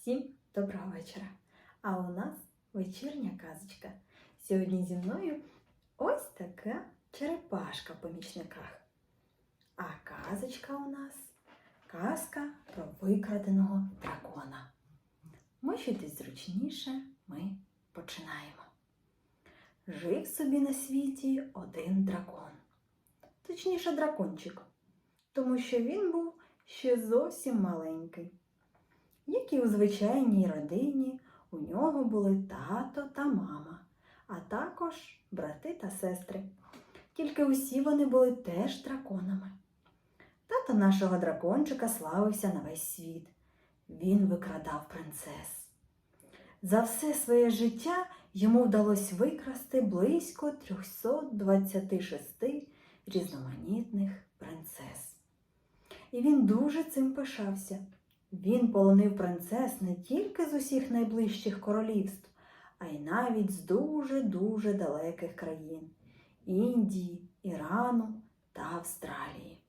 Всім доброго вечора! А у нас вечірня казочка. Сьогодні зі мною ось така черепашка в помічниках. А казочка у нас казка про викраденого дракона. Мощуйтесь зручніше, ми починаємо. Жив собі на світі один дракон. Точніше, дракончик, тому що він був ще зовсім маленький. Як і у звичайній родині, у нього були тато та мама, а також брати та сестри. Тільки усі вони були теж драконами. Тато нашого дракончика славився на весь світ. Він викрадав принцес. За все своє життя йому вдалося викрасти близько 326 різноманітних принцес. І він дуже цим пишався. Він полонив принцес не тільки з усіх найближчих королівств, а й навіть з дуже-дуже далеких країн Індії, Ірану та Австралії.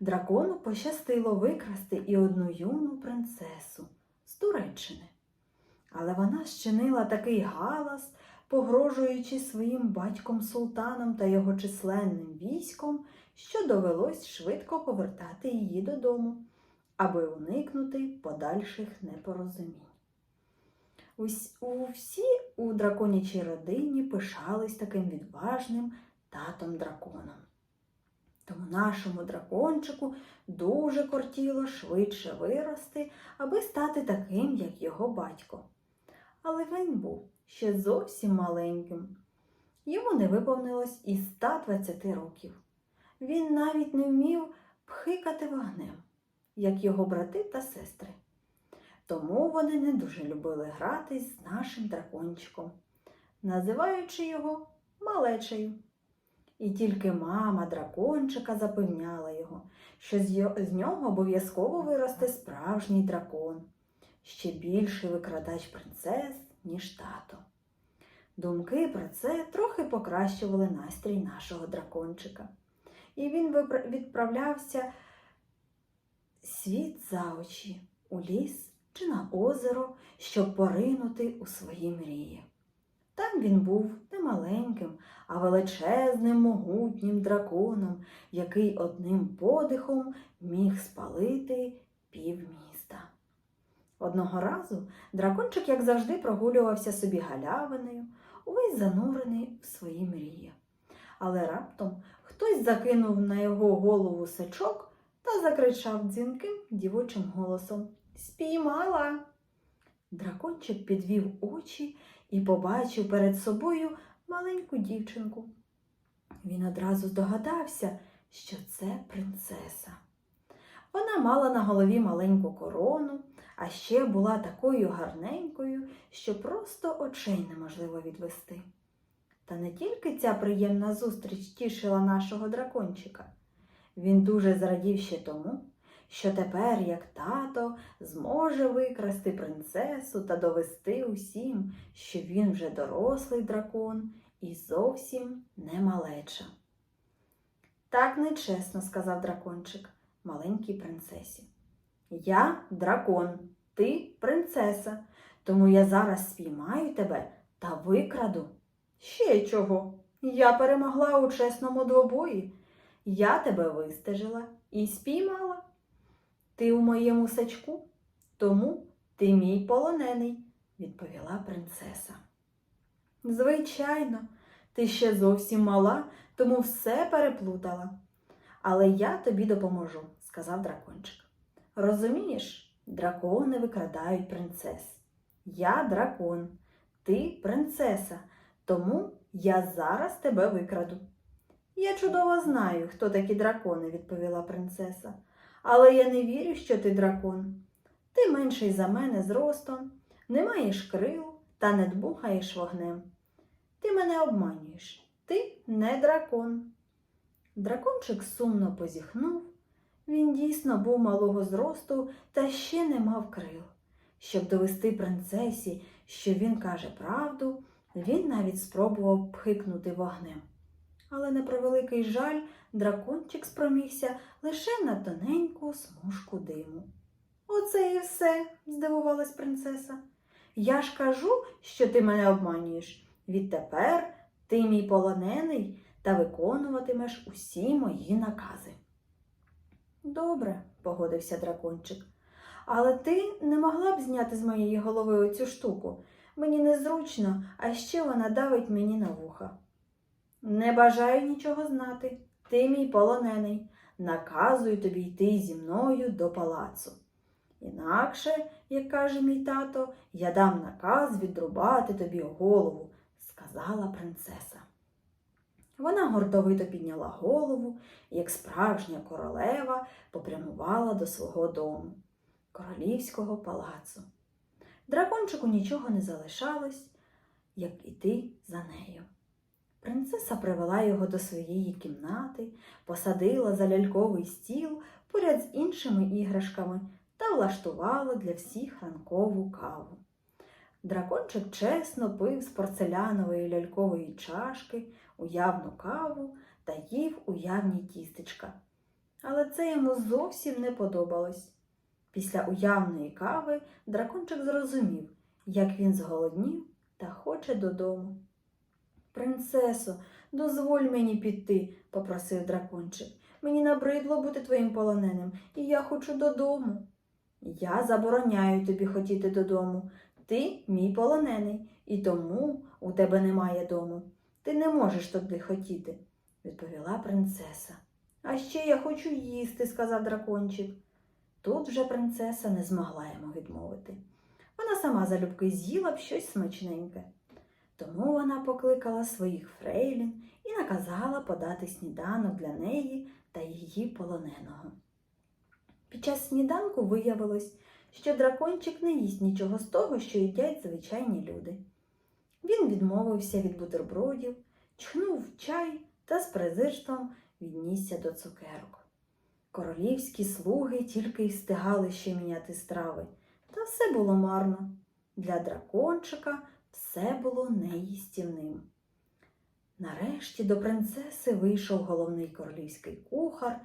Дракону пощастило викрасти і одну юну принцесу з Туреччини. Але вона щинила такий галас, погрожуючи своїм батьком султаном та його численним військом, що довелось швидко повертати її додому аби уникнути подальших непорозумінь. Ус- у всі у драконячій родині пишались таким відважним татом драконом. Тому нашому дракончику дуже кортіло швидше вирости, аби стати таким, як його батько. Але він був ще зовсім маленьким. Йому не виповнилось і 120 років. Він навіть не вмів пхикати вогнем як його брати та сестри. Тому вони не дуже любили гратись з нашим дракончиком, називаючи його малечею. І тільки мама дракончика запевняла його, що з нього обов'язково виросте справжній дракон, ще більший викрадач принцес, ніж тато. Думки про це трохи покращували настрій нашого дракончика. І він відправлявся світ за очі, у ліс чи на озеро, щоб поринути у свої мрії. Там він був не маленьким, а величезним могутнім драконом, який одним подихом міг спалити півміста. Одного разу дракончик, як завжди, прогулювався собі галявиною, увесь занурений в свої мрії. Але раптом хтось закинув на його голову сачок та закричав дзвінким дівочим голосом Спіймала. Дракончик підвів очі і побачив перед собою маленьку дівчинку. Він одразу здогадався, що це принцеса. Вона мала на голові маленьку корону, а ще була такою гарненькою, що просто очей неможливо відвести. Та не тільки ця приємна зустріч тішила нашого дракончика. Він дуже зрадів ще тому, що тепер, як тато, зможе викрасти принцесу та довести усім, що він вже дорослий дракон і зовсім не малеча. Так нечесно, сказав дракончик маленькій принцесі. Я дракон, ти принцеса, тому я зараз спіймаю тебе та викраду. Ще чого? Я перемогла у чесному двобої. Я тебе вистежила і спіймала. Ти у моєму сачку, тому ти мій полонений, відповіла принцеса. Звичайно, ти ще зовсім мала, тому все переплутала. Але я тобі допоможу, сказав дракончик. Розумієш, дракони викрадають принцес. Я дракон, ти принцеса, тому я зараз тебе викраду. Я чудово знаю, хто такі дракони, відповіла принцеса. Але я не вірю, що ти дракон. Ти менший за мене зростом, не маєш крил та не дбухаєш вогнем. Ти мене обманюєш, ти не дракон. Дракончик сумно позіхнув. Він дійсно був малого зросту та ще не мав крил. Щоб довести принцесі, що він каже правду, він навіть спробував пхикнути вогнем. Але на превеликий жаль, дракончик спромігся лише на тоненьку смужку диму. Оце і все, здивувалась принцеса. Я ж кажу, що ти мене обманюєш. Відтепер ти мій полонений та виконуватимеш усі мої накази. Добре, погодився дракончик. Але ти не могла б зняти з моєї голови оцю штуку. Мені незручно, а ще вона давить мені на вуха. Не бажаю нічого знати. Ти мій полонений. Наказую тобі йти зі мною до палацу. Інакше, як каже мій тато, я дам наказ відрубати тобі голову, сказала принцеса. Вона гордовито підняла голову як справжня королева, попрямувала до свого дому, королівського палацу. Дракончику нічого не залишалось, як іти за нею. Принцеса привела його до своєї кімнати, посадила за ляльковий стіл поряд з іншими іграшками та влаштувала для всіх ранкову каву. Дракончик чесно пив з порцелянової лялькової чашки уявну каву та їв уявні тістечка. Але це йому зовсім не подобалось. Після уявної кави дракончик зрозумів, як він зголоднів та хоче додому. Принцесо, дозволь мені піти, попросив дракончик. Мені набридло бути твоїм полоненим, і я хочу додому. Я забороняю тобі хотіти додому. Ти мій полонений, і тому у тебе немає дому. Ти не можеш туди хотіти, відповіла принцеса. А ще я хочу їсти, сказав дракончик. Тут вже принцеса не змогла йому відмовити. Вона сама залюбки з'їла б щось смачненьке. Тому вона покликала своїх фрейлін і наказала подати сніданок для неї та її полоненого. Під час сніданку виявилось, що дракончик не їсть нічого з того, що їдять звичайні люди. Він відмовився від бутербродів, чхнув чай та з презирством віднісся до цукерок. Королівські слуги тільки й встигали ще міняти страви, та все було марно. Для дракончика все було неїстівним. Нарешті до принцеси вийшов головний королівський кухар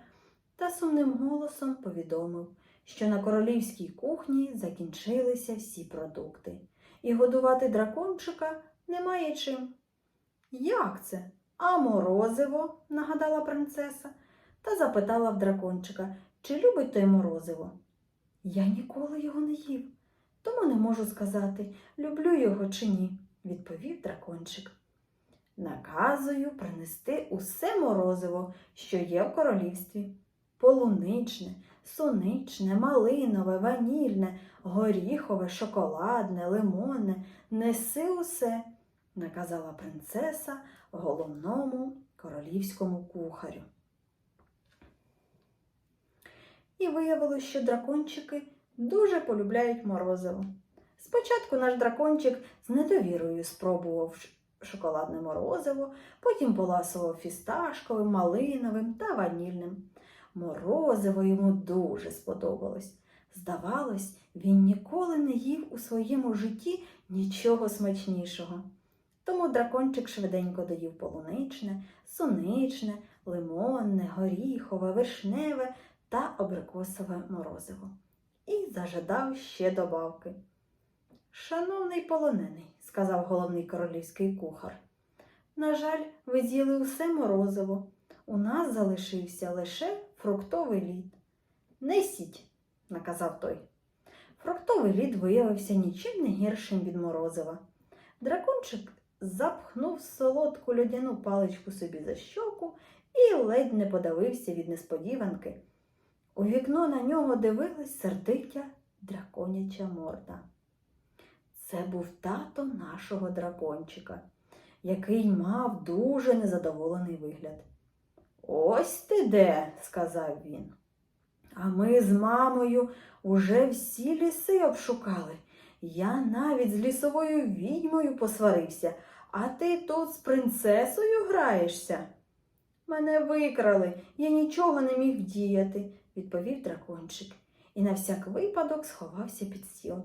та сумним голосом повідомив, що на королівській кухні закінчилися всі продукти, і годувати дракончика немає чим. Як це? А морозиво? нагадала принцеса та запитала в дракончика, чи любить той морозиво. Я ніколи його не не можу сказати, люблю його чи ні, відповів дракончик. Наказую принести усе морозиво, що є в королівстві. Полуничне, суничне, малинове, ванільне, горіхове, шоколадне, лимонне, неси усе, наказала принцеса головному королівському кухарю. І виявилось, що дракончики дуже полюбляють морозиво. Спочатку наш дракончик з недовірою спробував шоколадне морозиво, потім поласував фісташковим, малиновим та ванільним. Морозиво йому дуже сподобалось. Здавалось, він ніколи не їв у своєму житті нічого смачнішого. Тому дракончик швиденько доїв полуничне, суничне, лимонне, горіхове, вишневе та абрикосове морозиво. І зажадав ще добавки. Шановний полонений, сказав головний королівський кухар. На жаль, ви з'їли усе морозиво. У нас залишився лише фруктовий лід. Несіть, наказав той. Фруктовий лід виявився нічим не гіршим від морозива. Дракончик запхнув солодку льодяну паличку собі за щоку і ледь не подавився від несподіванки. У вікно на нього дивилась сердитя драконяча морда. Це був тато нашого дракончика, який мав дуже незадоволений вигляд. Ось ти де, сказав він. А ми з мамою уже всі ліси обшукали. Я навіть з лісовою відьмою посварився, а ти тут з принцесою граєшся. Мене викрали, я нічого не міг вдіяти, відповів дракончик і на всяк випадок сховався під стіл.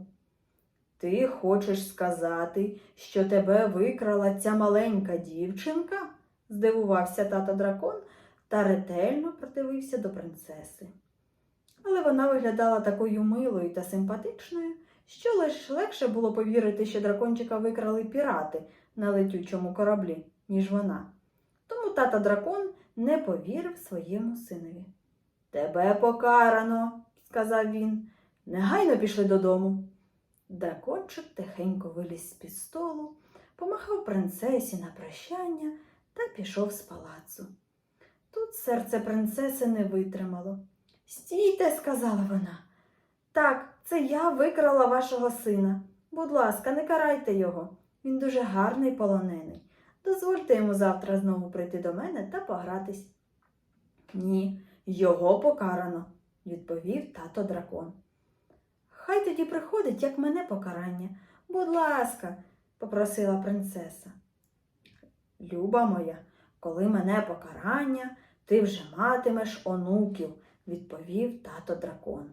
Ти хочеш сказати, що тебе викрала ця маленька дівчинка? здивувався тато дракон та ретельно придивився до принцеси. але вона виглядала такою милою та симпатичною, що лиш легше було повірити, що дракончика викрали пірати на летючому кораблі, ніж вона. Тому тата дракон не повірив своєму синові. Тебе покарано, сказав він. Негайно пішли додому. Дракончик тихенько виліз з-під столу, помахав принцесі на прощання та пішов з палацу. Тут серце принцеси не витримало. Стійте, сказала вона. Так, це я викрала вашого сина. Будь ласка, не карайте його. Він дуже гарний полонений. Дозвольте йому завтра знову прийти до мене та погратись. Ні, його покарано, відповів тато дракон. Хай тоді приходить, як мене покарання. Будь ласка, попросила принцеса. Люба моя, коли мене покарання, ти вже матимеш онуків, відповів тато дракон.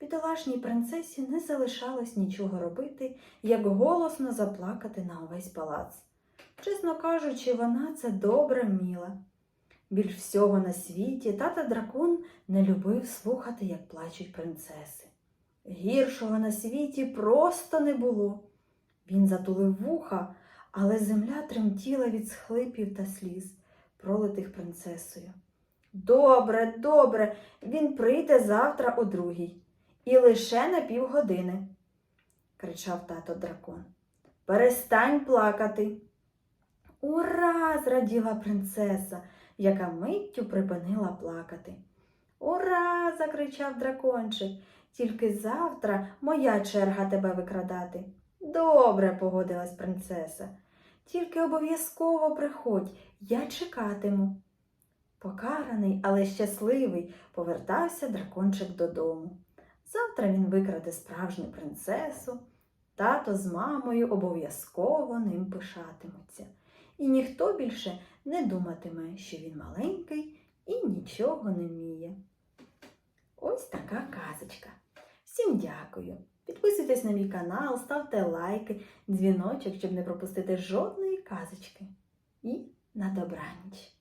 Бідолашній принцесі не залишалось нічого робити, як голосно заплакати на увесь палац. Чесно кажучи, вона це добре вміла. Більш всього на світі тата дракон не любив слухати, як плачуть принцеси. Гіршого на світі просто не було. Він затулив вуха, але земля тремтіла від схлипів та сліз, пролитих принцесою. Добре, добре, він прийде завтра о другій. І лише на півгодини, кричав тато дракон. Перестань плакати. Ура! зраділа принцеса, яка миттю припинила плакати. Ура! закричав дракончик. Тільки завтра моя черга тебе викрадати. Добре, погодилась принцеса. Тільки обов'язково приходь, я чекатиму. Покараний, але щасливий, повертався дракончик додому. Завтра він викраде справжню принцесу. Тато з мамою обов'язково ним пишатимуться. І ніхто більше не думатиме, що він маленький і нічого не вміє. Ось така казочка. Всім дякую. Підписуйтесь на мій канал, ставте лайки, дзвіночок, щоб не пропустити жодної казочки. І на добраніч!